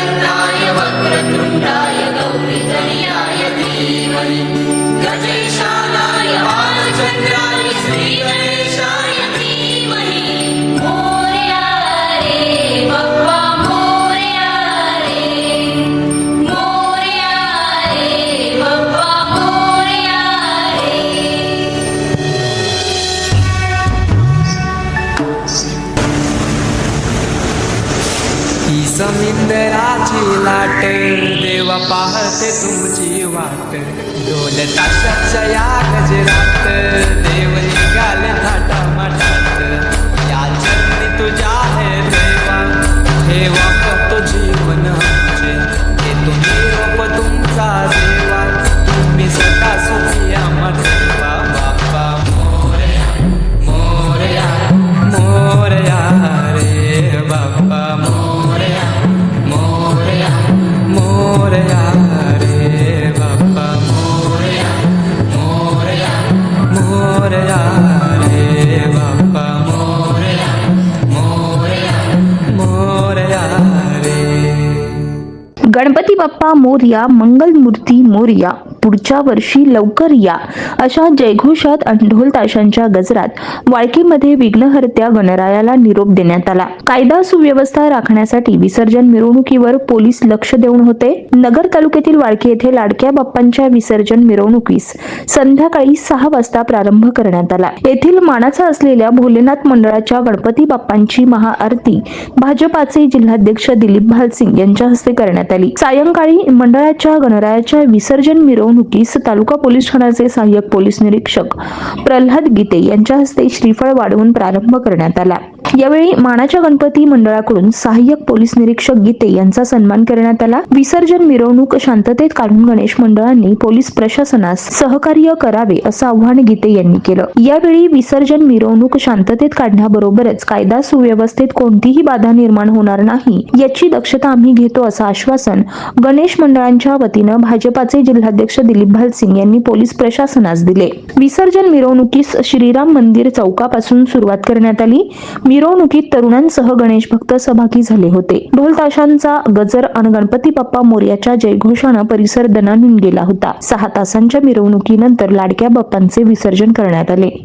य वक्रतुण्डाय गौरिम्याय धीमहि। गजैशालाय बालचन्द्राय श्रीगणे समिंदराची लाट देवा पाहते तुमची वाट. दोन तासाच्या या गजरात देव निघाले थाटा मठात या चरणी तुझ्या हे देवा ठेवा गणपती बाप्पा मोरया मंगलमूर्ती मोरया पुढच्या वर्षी लवकर या अशा जयघोषात अंढोल ताशांच्या गजरात वाळकीमध्ये विघ्नहर्त्या गणरायाला निरोप देण्यात आला. कायदा सुव्यवस्था राखण्यासाठी विसर्जन मिरवणुकीवर पोलीस लक्ष देऊन होते. नगर तालुक्यातील वाळकी येथे लाडक्या बाप्पांच्या विसर्जन मिरवणुकीस संध्याकाळी सहा वाजता प्रारंभ करण्यात आला. येथील मानाचा असलेल्या भोलेनाथ मंडळाच्या गणपती बाप्पांची महाआरती भाजपाचे जिल्हाध्यक्ष दिलीप भालसिंग यांच्या हस्ते करण्यात आली. सायंकाळी मंडळाच्या गणरायाच्या विसर्जन मिरवणुकीस तालुका पोलीस ठाण्याचे सहाय्यक पोलीस निरीक्षक प्रल्हाद गीते यांच्या हस्ते श्रीफळ वाढवून प्रारंभ करण्यात आला. यावेळी मानाच्या गणपती मंडळाकडून सहाय्यक पोलीस निरीक्षक गीते यांचा सन्मान करण्यात आला. विसर्जन मिरवणूक शांततेत काढून गणेश मंडळांनी पोलीस प्रशासनास सहकार्य करावे असं आव्हान गीते यांनी केलं. यावेळी विसर्जन मिरवणूक शांततेत काढण्याबरोबरच कायदा सुव्यवस्थेत कोणतीही बाधा निर्माण होणार नाही याची दक्षता आम्ही घेतो असं आश्वासन गणेश मंडळांच्या वतीनं भाजपाचे जिल्हाध्यक्ष दिलीप भालसिंग यांनी पोलीस प्रशासनास दिले. विसर्जन मिरवणुकीस श्रीराम मंदिर चौकापासून सुरुवात करण्यात आली. मिरवणुकीत तरुणांसह गणेश भक्त सहभागी झाले होते. ढोल ताशांचा गजर आणि गणपती बाप्पा मोर्याच्या जयघोषानं परिसर दणानून गेला होता. सहा तासांच्या मिरवणुकीनंतर लाडक्या बाप्पांचे विसर्जन करण्यात आले.